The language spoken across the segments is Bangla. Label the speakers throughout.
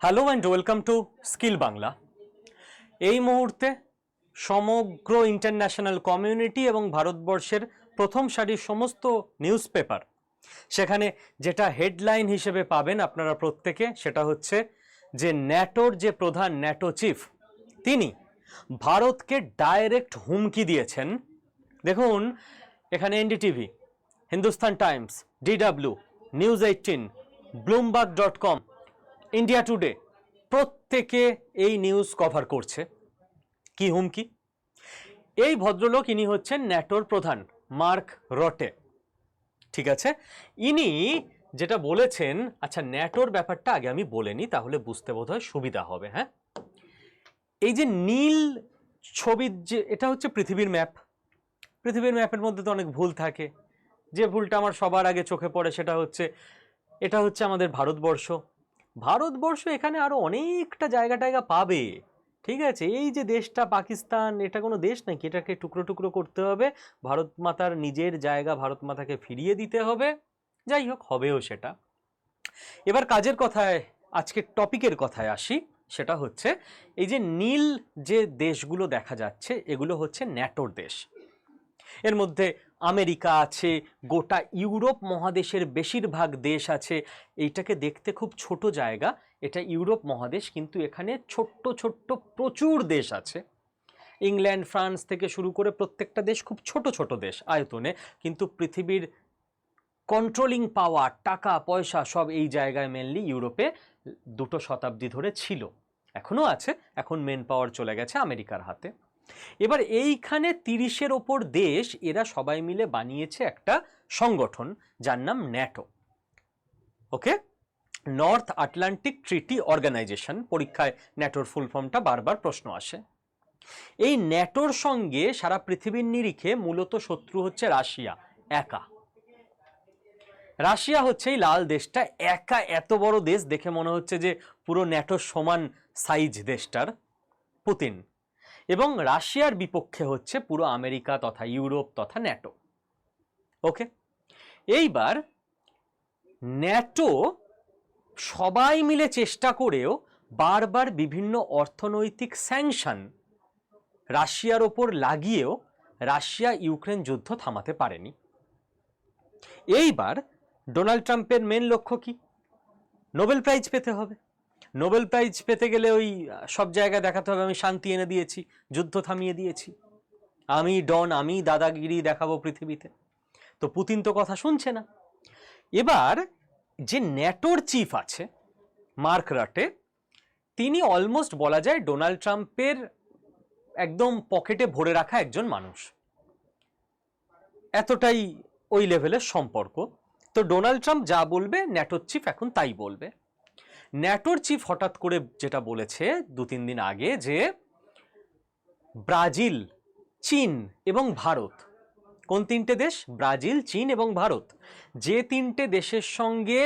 Speaker 1: Hello and welcome to skill Bangla এই মুহূর্তে সমগ্র ইন্টারন্যাশনাল কমিউনিটি এবং ভারতবর্ষের প্রথম সারির সমস্ত নিউজ পেপার সেখানে যেটা হেডলাইন হিসেবে পাবেন আপনারা প্রত্যেকে সেটা হচ্ছে যে ন্যাটোর যে প্রধান ন্যাটো চিফ তিনি ভারতকে ডাইরেক্ট হুমকি দিয়েছেন। দেখুন, এখানে NDTV Hindustan Times DW news eighteen Bloomberg dot com India Today প্রত্যেকে এই নিউজ কভার করছে। কি হুমকি? এই ভদ্রলোক ইনি হচ্ছেন ন্যাটোর প্রধান, মার্ক রটে। ঠিক আছে? ইনি যেটা বলেছেন আচ্ছা ন্যাটোর ব্যাপারটা আগে আমি বলে নিই, তাহলে বুঝতে বোধহয় সুবিধা হবে হ্যাঁ? এই যে নীল ছবির যে, এটা হচ্ছে পৃথিবীর ম্যাপ। পৃথিবীর ম্যাপের মধ্যে তো অনেক ভুল থাকে। যে ভুলটা আমার সবার আগে চোখে পড়ে সেটা হচ্ছে, এটা হচ্ছে আমাদের ভারতবর্ষ। ভারতবর্ষ এখানে আরও অনেকটা জায়গা টায়গা পাবে। ঠিক আছে? এই যে দেশটা পাকিস্তান, এটা কোনো দেশ নাকি? এটাকে টুকরো টুকরো করতে হবে। ভারত মাতার নিজের জায়গা ভারত মাতাকে ফিরিয়ে দিতে হবে। যাই হোক, হবেও সেটা। এবার কাজের কথায়, আজকের টপিকের কথায় আসি। সেটা হচ্ছে, এই যে নীল যে দেশগুলো দেখা যাচ্ছে, এগুলো হচ্ছে ন্যাটোর দেশ। এর মধ্যে আমেরিকা আছে, গোটা ইউরোপ মহাদেশের বেশিরভাগ দেশ আছে। এইটাকে দেখতে খুব ছোট জায়গা, এটা ইউরোপ মহাদেশ, কিন্তু এখানে ছোট্ট ছোট্ট প্রচুর দেশ আছে। ইংল্যান্ড, ফ্রান্স থেকে শুরু করে প্রত্যেকটা দেশ খুব ছোট ছোট দেশ আয়তনে, কিন্তু পৃথিবীর কন্ট্রোলিং পাওয়ার টাকা, পয়সা সব এই জায়গায় মেনলি ইউরোপে দুটো শতাব্দী ধরে ছিল। এখনও আছে, এখন মেন পাওয়ার চলে গেছে আমেরিকার হাতে। এবার এইখানে তিরিশের ওপর দেশ, এরা সবাই মিলে বানিয়েছে একটা সংগঠন, যার নাম NATO. Okay? North Atlantic Treaty Organization, পরীক্ষায় ন্যাটোর ফুল ফর্মটা বারবার প্রশ্ন আসে। এই ন্যাটোর সঙ্গে সারা পৃথিবীর নিরিখে মূলত শত্রু হচ্ছে রাশিয়া, একা। রাশিয়া হচ্ছে এই লাল দেশটা, একা এত বড় দেশ দেখে মনে হচ্ছে যে পুরো ন্যাটোর সমান সাইজ দেশটার, পুতিন। এবং রাশিয়ার বিপক্ষে হচ্ছে পুরো আমেরিকা তথা ইউরোপ তথা ন্যাটো। ওকে? এইবার ন্যাটো সবাই মিলে চেষ্টা করেও বারবার বিভিন্ন অর্থনৈতিক স্যাংশন রাশিয়ার ওপর লাগিয়েও রাশিয়া ইউক্রেন যুদ্ধ থামাতে পারেনি। এইবার ডোনাল্ড ট্রাম্পের মেন লক্ষ্য কি? নোবেল প্রাইজ পেতে হবে। নোবেল প্রাইজ পেতে গেলে ওই, সব জায়গায় দেখাতে হবে, আমি শান্তি এনে দিয়েছি, যুদ্ধ থামিয়ে দিয়েছি। আমি ডন, আমি দাদাগিরি দেখাবো পৃথিবীতে। তো পুতিন তো কথা শুনছে না। এবার যে ন্যাটোর চিফ আছে, মার্ক রাটে, তিনি অলমোস্ট বলা যায় ডোনাল্ড ট্রাম্পের একদম পকেটে ভরে রাখা একজন মানুষ। এতটাই ওই লেভেলের সম্পর্ক। তো ডোনাল্ড ট্রাম্প যা বলবে, ন্যাটোর চিফ এখন তাই বলবে। ন্যাটোর চিফ হঠাৎ করে যেটা বলেছে দু, তিন দিন আগে যে ব্রাজিল, চীন এবং ভারত, কোন তিনটে দেশ? ব্রাজিল, চীন এবং ভারত, যে তিনটে দেশের সঙ্গে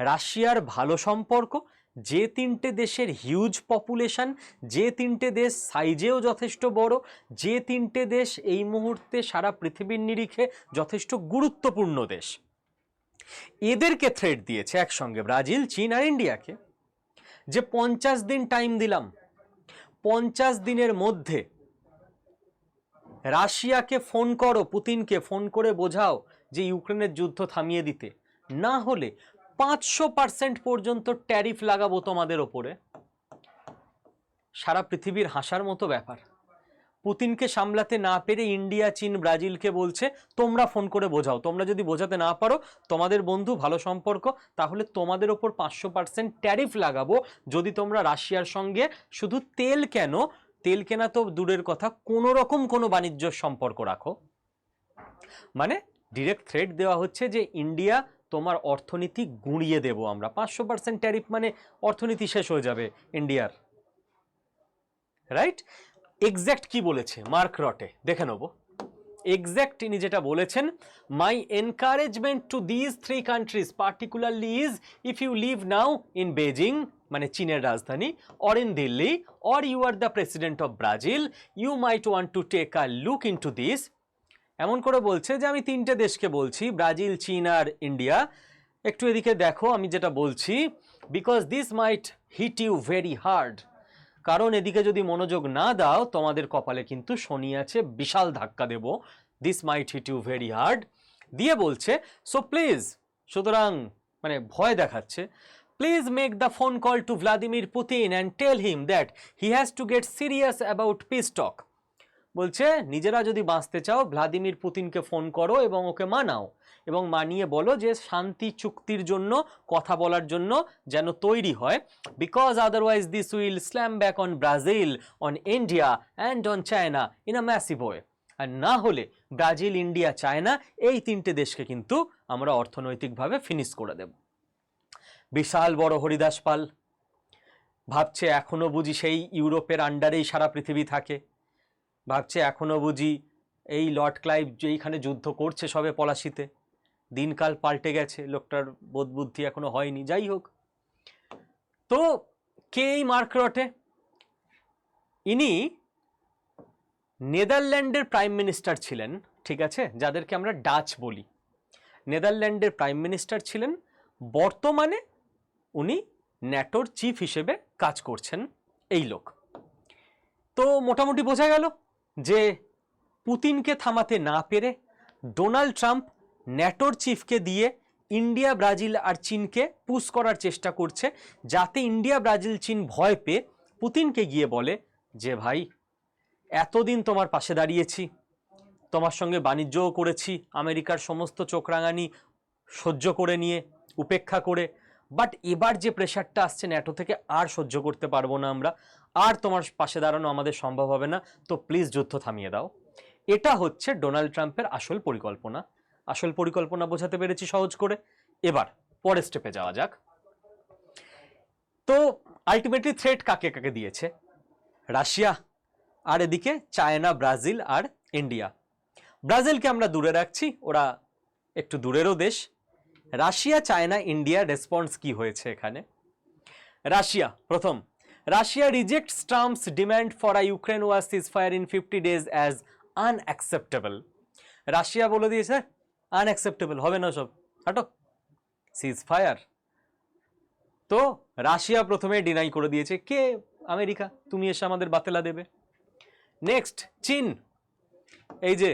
Speaker 1: রাশিয়ার ভালো সম্পর্ক, যে তিনটে দেশের হিউজ পপুলেশন যে তিনটে দেশ সাইজেও যথেষ্ট বড়, যে তিনটে দেশ এই মুহূর্তে সারা পৃথিবীর নিরিখে যথেষ্ট গুরুত্বপূর্ণ দেশ। এদেরকে থ্রেড দিয়েছে একসঙ্গে ব্রাজিল, চীন আর ইন্ডিয়াকে, যে পঞ্চাশ দিন টাইম দিলাম। পঞ্চাশ দিনের মধ্যে রাশিয়াকে ফোন করো, পুতিনকে ফোন করে বোঝাও যে ইউক্রেনের যুদ্ধ থামিয়ে দিতে। না হলে পাঁচশো পার্সেন্ট পর্যন্ত ট্যারিফ লাগাবো তোমাদের ওপরে। সারা পৃথিবীর হাসার মতো ব্যাপার। পুতিনকে সামলাতে না পেরে ইন্ডিয়া, চীন, ব্রাজিলকে বলছে, তোমরা ফোন করে বোঝাও। তোমরা যদি বোঝাতে না পারো, তোমাদের বন্ধু, ভালো সম্পর্ক, তাহলে তোমাদের ওপর পাঁচশো পার্সেন্ট ট্যারিফ লাগাবো। যদি তোমরা রাশিয়ার সঙ্গে শুধু তেল কেন, তেল কেনা তো দূরের কথা কোনো রকম কোনো বাণিজ্য সম্পর্ক রাখো। মানে ডিরেক্ট থ্রেড দেওয়া হচ্ছে যে ইন্ডিয়া তোমার অর্থনীতি গুঁড়িয়ে দেবো আমরা। পাঁচশো পার্সেন্ট ট্যারিফ মানে অর্থনীতি শেষ হয়ে যাবে ইন্ডিয়ার। রাইট এক্স্যাক্ট কি বলেছে? মার্ক রটে দেখে নেব। এক্স্যাক্ট তিনি যেটা বলেছেন my encouragement to these three countries particularly is if you live now in Beijing মানে চীনের রাজধানী or in Delhi or you are the president of Brazil you might want to take a look into this এমন করে বলছে যে, আমি তিনটে দেশকে বলছি, ব্রাজিল, চীন আর ইন্ডিয়া। একটু এদিকে দেখো, আমি যেটা বলছি because this might hit you very hard কারণ এদিকে যদি মনোযোগ না দাও, তোমাদের কপালে কিন্তু শনি আছে, বিশাল ধাক্কা দেব। This might hit you very hard দিয়ে বলছে সো প্লিজ সুতরাং মানে ভয় দেখাচ্ছে please make the phone call to Vladimir Putin and tell him that he has to get serious about peace talk বলছে, নিজেরা যদি বাঁচতে চাও, ভ্লাদিমির পুতিনকে ফোন করো এবং ওকে মানাও এবং মানিয়ে বলো যে শান্তি চুক্তির জন্য, কথা বলার জন্য যেন তৈরি হয়। Because otherwise this will slam back on Brazil on India and on China in a massive way আর না হলে ব্রাজিল, ইন্ডিয়া, চায়না এই তিনটে দেশকে কিন্তু আমরা অর্থনৈতিকভাবে ফিনিশ করে দেব। বিশাল বড় হরিদাস পাল ভাবছে এখনও বুঝি সেই ইউরোপের আন্ডারেই সারা পৃথিবী থাকে। ভাবছে এখনও বুঝি এই লর্ড ক্লাইভ যেইখানে যুদ্ধ করছে সবে পলাশিতে। দিনকাল পাল্টে গেছে, লোকটার বোধ বুদ্ধি এখনও হয়নি, যাই হোক। তো কে এই মার্ক রটে? ইনি নেদারল্যান্ডের প্রাইম মিনিস্টার ছিলেন, ঠিক আছে? যাদেরকে আমরা ডাচ বলি। নেদারল্যান্ডের প্রাইম মিনিস্টার ছিলেন, বর্তমানে উনি ন্যাটোর চিফ হিসেবে কাজ করছেন এই লোক। তো মোটামুটি বোঝা গেল যে পুতিনকে থামাতে না পেরে ডোনাল্ড ট্রাম্প ন্যাটোর চিফকে দিয়ে ইন্ডিয়া, ব্রাজিল আর চীনকে পুশ করার চেষ্টা করছে, যাতে ইন্ডিয়া, ব্রাজিল, চীন ভয় পেয়ে পুতিনকে গিয়ে বলে যে, ভাই, এতদিন তোমার পাশে দাঁড়িয়েছি, তোমার সঙ্গে বাণিজ্যও করেছি, আমেরিকার সমস্ত চোখরাঙানি সহ্য করে নিয়ে, উপেক্ষা করে বাট এবার যে প্রেশারটা আসছে ন্যাটো থেকে আর সহ্য করতে পারব না আমরা আর তোমার পাশে দাঁড়ানো আমাদের সম্ভব হবে না। তো প্লিজ যুদ্ধ থামিয়ে দাও। এটা হচ্ছে ডোনাল্ড ট্রাম্পের আসল পরিকল্পনা। আসল পরিকল্পনা বোঝাতে পেরেছি সহজ করে। এবার, পরের স্টেপে যাওয়া যাক। তো আলটিমেটলি থ্রেট কাকে কাকে দিয়েছে? রাশিয়া, আর এদিকে চায়না, ব্রাজিল আর ইন্ডিয়া। ব্রাজিলকে আমরা দূরে রাখছি, ওরা একটু দূরেরও দেশ। রাশিয়া, চায়না, ইন্ডিয়া রেসপন্স কি হয়েছে এখানে? রাশিয়া, প্রথম Russia rejects Trump's demand for a Ukraine war ceasefire in fifty days as unacceptable Russia বলে দিয়েছে আনঅ্যাকসেপ্টেবল হবে না সব। হাটো। সিজ ফায়ার তো রাশিয়া প্রথমে ডিনাই করে দিয়েছে, কে? আমেরিকা? তুমি এসে আমাদের বাতেলা দেবে। নেক্সট চীন। এই যে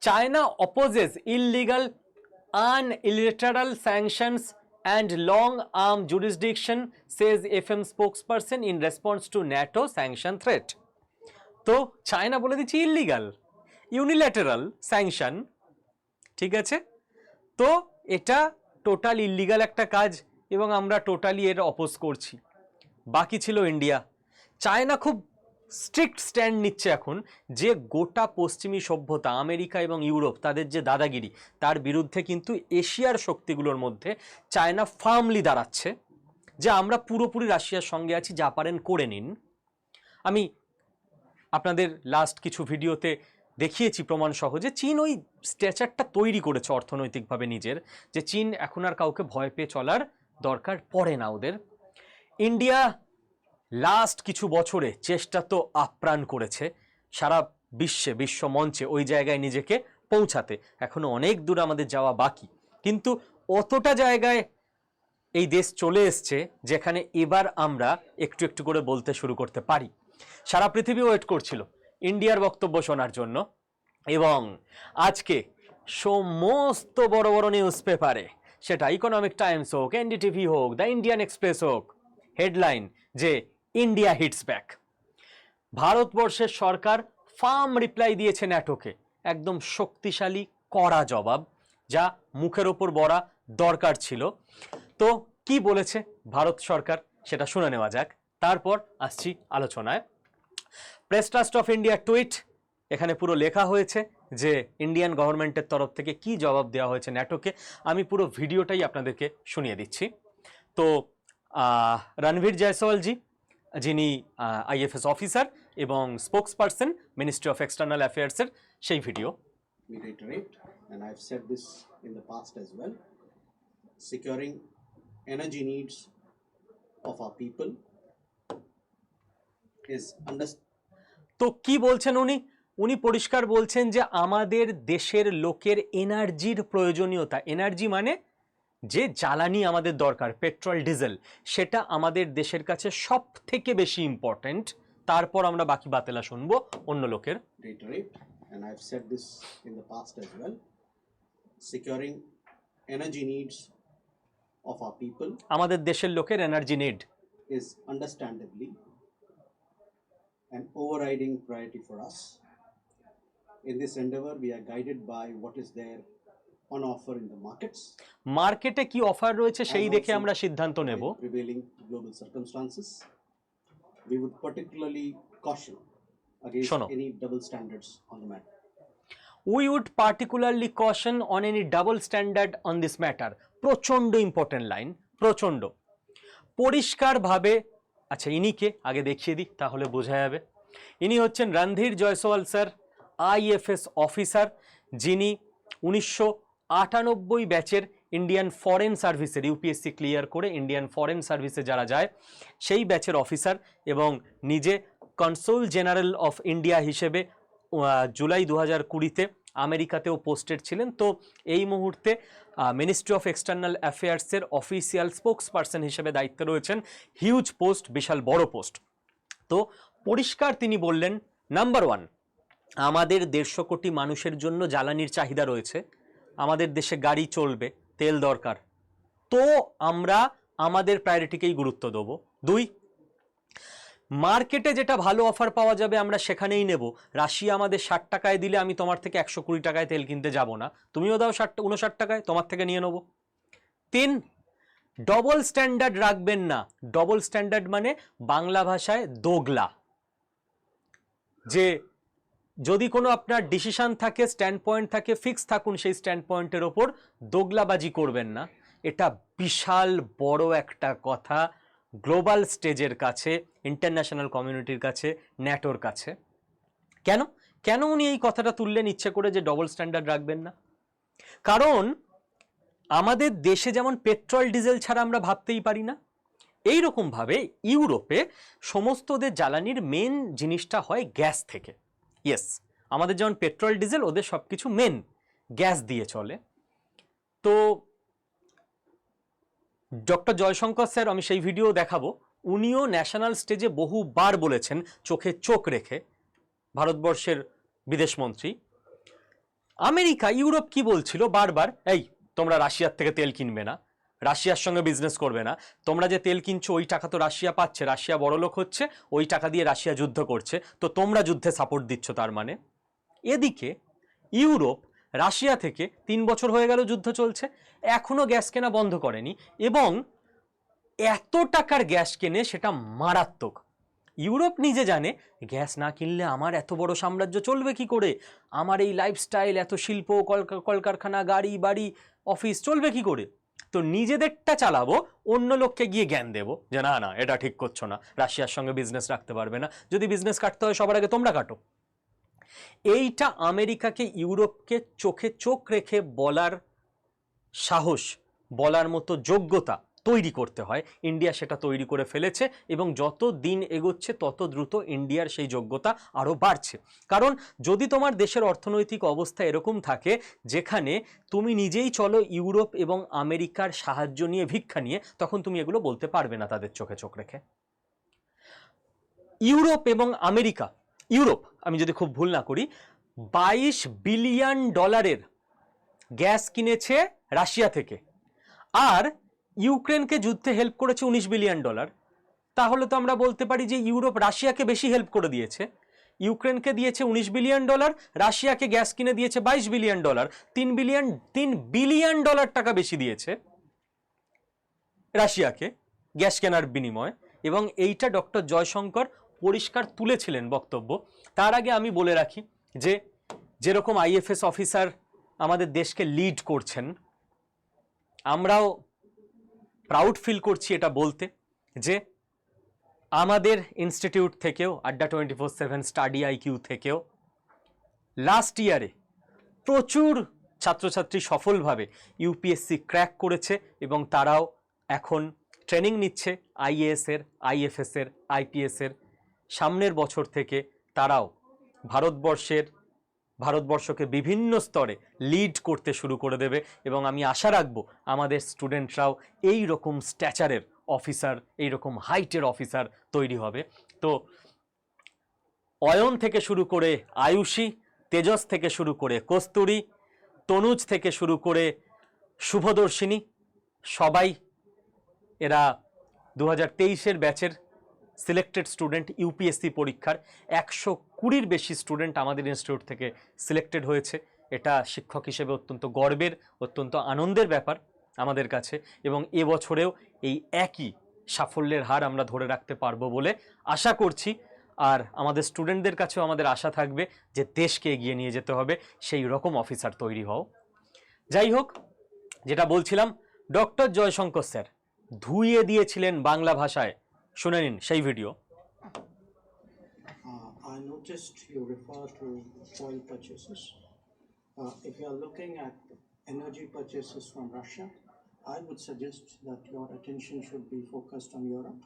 Speaker 1: China opposes illegal unilateral sanctions and long arm jurisdiction, says FM spokesperson in response to NATO sanction threat. তো চায়না বলে দিচ্ছে ইললিগাল ইউনিল্যাটারাল স্যাংশন ঠিক আছে? তো এটা টোটাল ইললিগাল একটা কাজ এবং আমরা টোটালি এর অপোজ করছি। বাকি ছিল ইন্ডিয়া চায়না খুব স্ট্রিক্ট স্ট্যান্ড নিচ্ছে এখন যে গোটা পশ্চিমী সভ্যতা, আমেরিকা এবং ইউরোপ, তাদের যে দাদাগিরি, তার বিরুদ্ধে কিন্তু এশিয়ার শক্তিগুলোর মধ্যে চায়না ফার্মলি দাঁড়াচ্ছে। যে আমরা পুরোপুরি রাশিয়ার সঙ্গে আছি, যা পারেন করে নিন। আমি আপনাদের লাস্ট কিছু ভিডিওতে দেখিয়েছি প্রমাণ সহ যে চীন ওই স্ট্যাচারটা তৈরি করেছে অর্থনৈতিকভাবে নিজের, যে চীন এখন আর কাউকে ভয় পেয়ে চলার দরকার পড়ে না ওদের। ইন্ডিয়া লাস্ট কিছু বছরে চেষ্টা তো আপ্রাণ করেছে। সারা বিশ্বে, বিশ্ব মঞ্চে ওই জায়গায় নিজেকে পৌঁছাতে। এখনও অনেক দূর আমাদের যাওয়া বাকি। কিন্তু অতটা জায়গায় এই দেশ চলে এসছে যেখানে এবার আমরা একটু একটু করে বলতে শুরু করতে পারি। সারা পৃথিবী ওয়েট করছিল ইন্ডিয়ার বক্তব্য শোনার জন্য। এবং আজকে সমস্ত বড় বড় নিউজ পেপারে সেটা ইকোনমিক টাইমস হোক এনডিটিভি হোক দ্য ইন্ডিয়ান এক্সপ্রেস হোক হেডলাইন যে ইন্ডিয়া হিটস ব্যাক ভারতবর্ষের সরকার ফার্ম রিপ্লাই দিয়েছে ন্যাটোকে। একদম শক্তিশালী, কড়া জবাব, যা মুখের ওপর বড়া দরকার ছিল। তো কি বলেছে ভারত সরকার? সেটা শুনে নেওয়া যাক। তারপর আসছি আলোচনায়। Press Trust of India tweet এখানে পুরো লেখা হয়েছে যে ইন্ডিয়ান গভর্নমেন্টের তরফ থেকে কি জবাব দেওয়া হয়েছে ন্যাটোকে। আমি পুরো ভিডিওটাই আপনাদেরকে শুনিয়ে দিচ্ছি। তো রণবীর জয়সওয়ালজি যিনি আইএফএস অফিসার এবং spokesperson ministry of external অ্যাফেয়ার্সের সেই video
Speaker 2: we and I've said this in the past as well, securing energy needs of our people is under,
Speaker 1: তো কি বলছেন উনি? উনি পরিষ্কার বলছেন যে আমাদের দেশের লোকের এনার্জির প্রয়োজনীয়তা। এনার্জি মানে যে জ্বালানি আমাদের দরকার পেট্রোল ডিজেল সেটা আমাদের দেশের কাছে সব থেকে বেশি ইম্পর্টেন্ট তারপর আমরা বাকি বাতেলা শুনব অন্য লোকের। আমাদের দেশের লোকের energy need
Speaker 2: is understandably overriding priority for us in this endeavour we are guided by what is there on offer in the markets,
Speaker 1: মার্কেটে কি অফার রয়েছে সেই দেখে আমরা সিদ্ধান্ত নেব
Speaker 2: with prevailing global circumstances. We would particularly caution against
Speaker 1: শোনো।
Speaker 2: any double standards on the matter.
Speaker 1: We would particularly caution on any double standard on this matter প্রচণ্ড ইম্পর্টেন্ট লাইন প্রচণ্ড পরিষ্কারভাবে আচ্ছা ইনিকে আগে দেখিয়ে দিই তাহলে বোঝা যাবে ইনি হচ্ছেন Randhir Jaiswal sir IFS officer যিনি উনিশশো আটানব্বই ব্যাচের ইন্ডিয়ান ফরেন সার্ভিসের ইউপিএসসি ক্লিয়ার করে ইন্ডিয়ান ফরেন সার্ভিসে যারা যায়, সেই ব্যাচের অফিসার এবং নিজে কনসোল জেনারেল অফ ইন্ডিয়া হিসেবে জুলাই দু হাজার কুড়িতে আমেরিকাতেও পোস্টেড ছিলেন। তো এই মুহূর্তে মিনিস্ট্রি অফ এক্সটার্নাল অ্যাফেয়ার্সের অফিসিয়াল স্পোক্স পার্সন হিসেবে দায়িত্বে রয়েছেন হিউজ পোস্ট বিশাল বড় পোস্ট তো পরিষ্কার তিনি বললেন নাম্বার ওয়ান আমাদের দেড়শো কোটি মানুষের জন্য জ্বালানির চাহিদা রয়েছে। আমাদের দেশে গাড়ি চলবে, তেল দরকার। তো আমরা আমাদের প্রায়োরিটিকেই গুরুত্ব দেবো। দুই মার্কেটে যেটা ভালো অফার পাওয়া যাবে আমরা সেখানেই নেব। রাশিয়া আমাদের ষাট টাকায় দিলে আমি তোমার থেকে একশো কুড়ি টাকায় তেল কিনতে যাব না। তুমিও দাও ষাট উনষাট টাকায়, তোমার থেকে নিয়ে নেব। তিন ডবল স্ট্যান্ডার্ড রাখবেন না। ডবল স্ট্যান্ডার্ড মানে বাংলা ভাষায় দোগলা। যে যদি কোনো আপনার ডিসিশান থাকে স্ট্যান্ড পয়েন্ট থাকে ফিক্স থাকুন সেই স্ট্যান্ড পয়েন্টের ওপর, দোগলাবাজি করবেন না। এটা বিশাল বড় একটা কথা গ্লোবাল স্টেজের কাছে ইন্টারন্যাশনাল কমিউনিটির কাছে, ন্যাটোর কাছে। কেন? কেন উনি এই কথাটা তুললেন ইচ্ছে করে যে ডবল স্ট্যান্ডার্ড রাখবেন না? কারণ আমাদের দেশে যেমন পেট্রোল, ডিজেল ছাড়া আমরা ভাবতেই পারি না এই রকমভাবে ইউরোপে সমস্তদের জ্বালানির মেন জিনিসটা হয় গ্যাস থেকে। ইয়েস আমাদের যেমন পেট্রোল, ডিজেল, ওদের সব কিছু মেন গ্যাস দিয়ে চলে। তো ডক্টর জয়শঙ্কর স্যার, আমি সেই ভিডিও দেখাবো। উনিও ন্যাশনাল স্টেজে বহুবার বলেছেন, চোখে চোখ রেখে, ভারতবর্ষের বিদেশমন্ত্রী আমেরিকা, ইউরোপ কি বলছিল? বারবার, এই, তোমরা রাশিয়ার থেকে তেল কিনবে না। রাশিয়ার সঙ্গে বিজনেস করবে না। তোমরা যে তেল কিনছো, ওই টাকা তো রাশিয়া পাচ্ছে। রাশিয়া বড়লোক হচ্ছে, ওই টাকা দিয়ে রাশিয়া যুদ্ধ করছে। তো তোমরা যুদ্ধে সাপোর্ট দিচ্ছ তার মানে? এদিকে ইউরোপ, রাশিয়া থেকে তিন বছর হয়ে গেল যুদ্ধ চলছে, এখনও গ্যাস কেনা বন্ধ করেনি এবং এত টাকার গ্যাস কেনে সেটা মারাত্মক। ইউরোপ নিজে জানে, গ্যাস না কিনলে আমার এত বড় সাম্রাজ্য চলবে কি করে? আমার এই লাইফস্টাইল এত শিল্প, কলকা- কলকারখানা, গাড়ি, বাড়ি অফিস চলবে কি করে? তো নিজেদেরটা চালাবো, অন্য লোককে গিয়ে জ্ঞান দেবো যে, না না, এটা ঠিক করছ না। রাশিয়ার সঙ্গে বিজনেস রাখতে পারবে না। যদি বিজনেস কাটতে হয়, সবার আগে তোমরা কাটো। এইটা আমেরিকাকে, ইউরোপকে চোখে চোখ রেখে বলার সাহস, বলার মতো যোগ্যতা তৈরি করতে হয়। ইন্ডিয়া সেটা তৈরি করে ফেলেছে এবং যত দিন এগোচ্ছে, তত দ্রুত ইন্ডিয়ার সেই যোগ্যতা আরও বাড়ছে। কারণ যদি তোমার দেশের অর্থনৈতিক অবস্থা এরকম থাকে, যেখানে তুমি নিজেই চলো ইউরোপ এবং আমেরিকার সাহায্য নিয়ে, ভিক্ষা নিয়ে, তখন তুমি এগুলো বলতে পারবে না তাদের চোখে চোখ রেখে। ইউরোপ এবং আমেরিকা, ইউরোপ, আমি যদি খুব ভুল না করি, বাইশ বিলিয়ন ডলারের গ্যাস কিনেছে রাশিয়া থেকে। আর ইউক্রেনকে যুদ্ধে হেল্প করেছে উনিশ বিলিয়ন ডলার তাহলে তো আমরা বলতে পারি যে ইউরোপ রাশিয়াকে বেশি হেল্প করে দিয়েছে। ইউক্রেনকে দিয়েছে উনিশ বিলিয়ন ডলার রাশিয়াকে গ্যাস কিনে দিয়েছে বাইশ বিলিয়ন ডলার তিন বিলিয়ন তিন বিলিয়ন ডলার টাকা বেশি দিয়েছে রাশিয়াকে গ্যাস কেনার বিনিময়ে। এবং এইটা ডক্টর জয়শঙ্কর পরিষ্কার তুলেছিলেন বক্তব্য। তার আগে আমি বলে রাখি যে, যেরকম আইএফএস অফিসার আমাদের দেশকে লিড করছেন, আমরাও প্রাউড ফিল করছি এটা বলতে যে আমাদের ইনস্টিটিউট থেকেও, Adda twenty four seven study IQ থেকেও লাস্ট ইয়ারে প্রচুর ছাত্রছাত্রী সফলভাবে ইউপিএসসি ক্র্যাক করেছে এবং তারাও এখন ট্রেনিং নিচ্ছে আইএএস এর আইএফএস এর আইপিএস এর। সামনের বছর থেকে তারাও ভারতবর্ষের ভারতবর্ষকে বিভিন্ন স্তরে লিড করতে শুরু করে দেবে এবং আমি আশা রাখব আমাদের স্টুডেন্টরাও এই রকম স্ট্যাচারের অফিসার এই রকম হাইটের অফিসার তৈরি হবে। তো অয়ন থেকে শুরু করে আয়ুষী, তেজস থেকে শুরু করে কস্তুরী, তনুজ থেকে শুরু করে শুভদর্শিনী, সবাই এরা দু হাজার ব্যাচের সিলেক্টেড স্টুডেন্ট ইউপিএসসি পরীক্ষার একশো কুড়ির বেশি স্টুডেন্ট আমাদের ইনস্টিটিউট থেকে সিলেক্টেড হয়েছে। এটা শিক্ষক হিসেবে অত্যন্ত গর্বের, অত্যন্ত আনন্দের ব্যাপার আমাদের কাছে এবং এবছরেও এই একই সাফল্যের হার আমরা ধরে রাখতে পারব বলে আশা করছি। আর আমাদের স্টুডেন্টদের কাছেও আমাদের আশা থাকবে যে দেশকে এগিয়ে নিয়ে যেতে হবে, সেই রকম অফিসার তৈরি হও। যাই হোক, যেটা বলছিলাম, ডক্টর জয়শঙ্কর স্যার ধুইয়ে দিয়েছিলেন বাংলা ভাষায়। শুনে নিন সেই video
Speaker 3: Uh, I noticed you refer to oil purchases. Uh, If you are looking at energy purchases from Russia, I would suggest that your attention should be focused on Europe,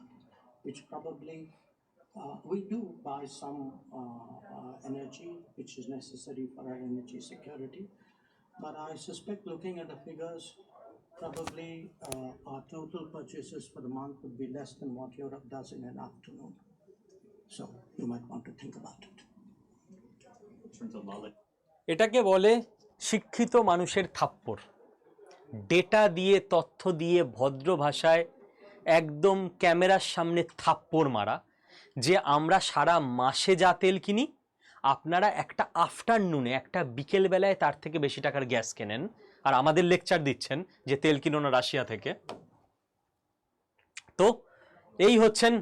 Speaker 3: which probably, uh, we do buy some uh, uh, energy which is necessary for our energy security. But I suspect, looking at the figures, probably uh, our total purchases for the month would be less than what Europe does in an afternoon. So you might want to think about it.
Speaker 1: এটাকে বলে শিক্ষিত মানুষের থাপ্পড় ডেটা দিয়ে তথ্য দিয়ে ভদ্র ভাষায় একদম ক্যামেরার সামনে থাপ্পড় মারা যে আমরা সারা মাসে যা তেল কিনি আপনারা একটা আফটারনুনে একটা বিকেলবেলায় তার থেকে বেশি টাকার গ্যাস কেনেন আর আমাদের লেকচার দিচ্ছেন যে তেল কিনো না রাশিয়া থেকে। তো এই হচ্ছেন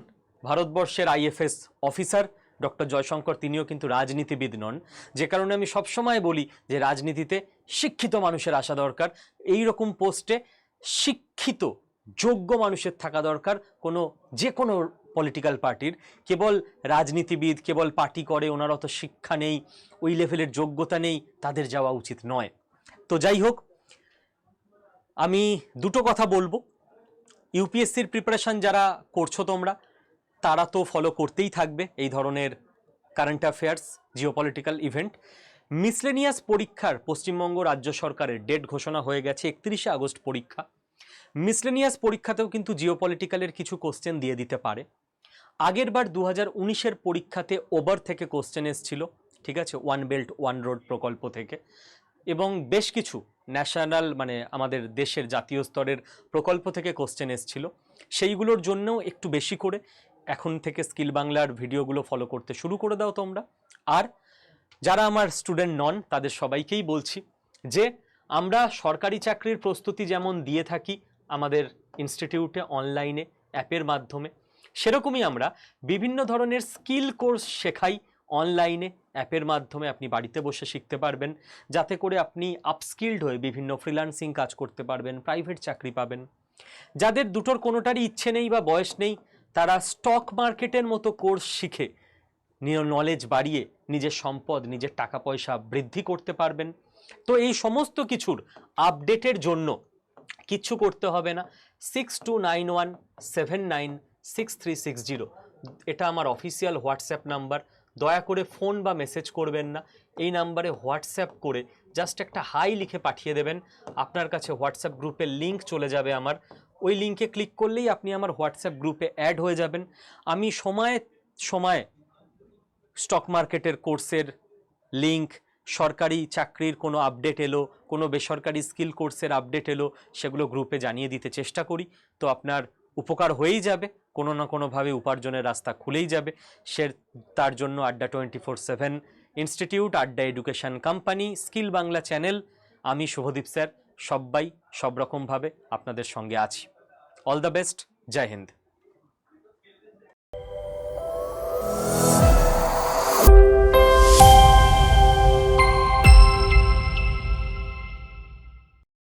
Speaker 1: ভারতবর্ষের আইএফএস অফিসার ডক্টর জয়শঙ্কর, তিনিও কিন্তু রাজনীতিবিদ নন। যে কারণে আমি সবসময় বলি যে রাজনীতিতে শিক্ষিত মানুষের আসা দরকার এই রকম পোস্টে শিক্ষিত, যোগ্য মানুষের থাকা দরকার কোনো, যে কোনো পলিটিক্যাল পার্টির কেবল রাজনীতিবিদ, কেবল পার্টি করে, ওনার অত শিক্ষা নেই, ওই লেভেলের যোগ্যতা নেই, তাদের যাওয়া উচিত নয়। তো যাই হোক, আমি দুটো কথা বলব। ইউপিএসসির প্রিপারেশন যারা করছ তোমরা, তারা তো ফলো করতেই থাকবে এই ধরনের current affairs geopolitical event miscellaneous পরীক্ষার পশ্চিমবঙ্গ রাজ্য সরকারের ডেট ঘোষণা হয়ে গেছে একত্রিশে আগস্ট পরীক্ষা। মিসলেনিয়াস পরীক্ষাতেও কিন্তু জিওপলিটিক্যালের কিছু কোশ্চেন দিয়ে দিতে পারে। আগের বার দু হাজার পরীক্ষাতে ওভার থেকে কোশ্চেন এসেছিল, ঠিক আছে? ওয়ান বেল্ট ওয়ান রোড প্রকল্প থেকে। এবং বেশ কিছু ন্যাশনাল মানে আমাদের দেশের জাতীয় স্তরের প্রকল্প থেকে কোশ্চেন এসেছিল। সেইগুলোর জন্যও একটু বেশি করে এখন থেকে স্কিল বাংলার ভিডিওগুলো ফলো করতে শুরু করে দাও তোমরা। আর যারা আমার স্টুডেন্ট নন, তাদের সবাইকেই বলছি যে আমরা সরকারি চাকরির প্রস্তুতি যেমন দিয়ে থাকি আমাদের ইনস্টিটিউটে অনলাইনে অ্যাপের মাধ্যমে, সেরকমই আমরা বিভিন্ন ধরনের স্কিল কোর্স শেখাই অনলাইনে অ্যাপের মাধ্যমে আপনি বাড়িতে বসে শিখতে পারবেন। যাতে করে আপনি আপস্কিল্ড হয়ে বিভিন্ন ফ্রিল্যান্সিং কাজ করতে পারবেন প্রাইভেট চাকরি পাবেন। যাদের দুটোর কোনোটারই ইচ্ছে নেই বা বয়স নেই, তারা স্টক মার্কেটের মতো কোর্স শিখে নলেজ বাড়িয়ে নিজের সম্পদ, নিজের টাকা পয়সা বৃদ্ধি করতে পারবেন। তো এই সমস্ত কিছুর আপডেটের জন্য কিচ্ছু করতে হবে না। Six two nine one seven nine six three six zero এটা আমার অফিসিয়াল হোয়াটসঅ্যাপ নাম্বার দয়া করে ফোন বা মেসেজ করবেন না। এই নাম্বারে হোয়াটসঅ্যাপ করে জাস্ট একটা হাই লিখে পাঠিয়ে দেবেন। আপনার কাছে হোয়াটসঅ্যাপ গ্রুপের লিঙ্ক চলে যাবে আমার। ওই লিঙ্কে ক্লিক করলেই আপনি আমার হোয়াটসঅ্যাপ গ্রুপে অ্যাড হয়ে যাবেন। আমি সময়ে সময়ে স্টক মার্কেটের কোর্সের লিঙ্ক সরকারি চাকরির কোনো আপডেট এলো, কোনো বেসরকারি স্কিল কোর্সের আপডেট এলো, সেগুলো গ্রুপে জানিয়ে দিতে চেষ্টা করি। তো আপনার উপকার হয়েই যাবে, কোনো না কোনোভাবে উপার্জনের রাস্তা খুলেই যাবে। সে তার জন্য Adda twenty four seven institute, Adda education company, skill Bangla channel. আমি শুভদীপ স্যার, সবাই সব রকমভাবে আপনাদের সঙ্গে আছি। All the best, Joy Hind.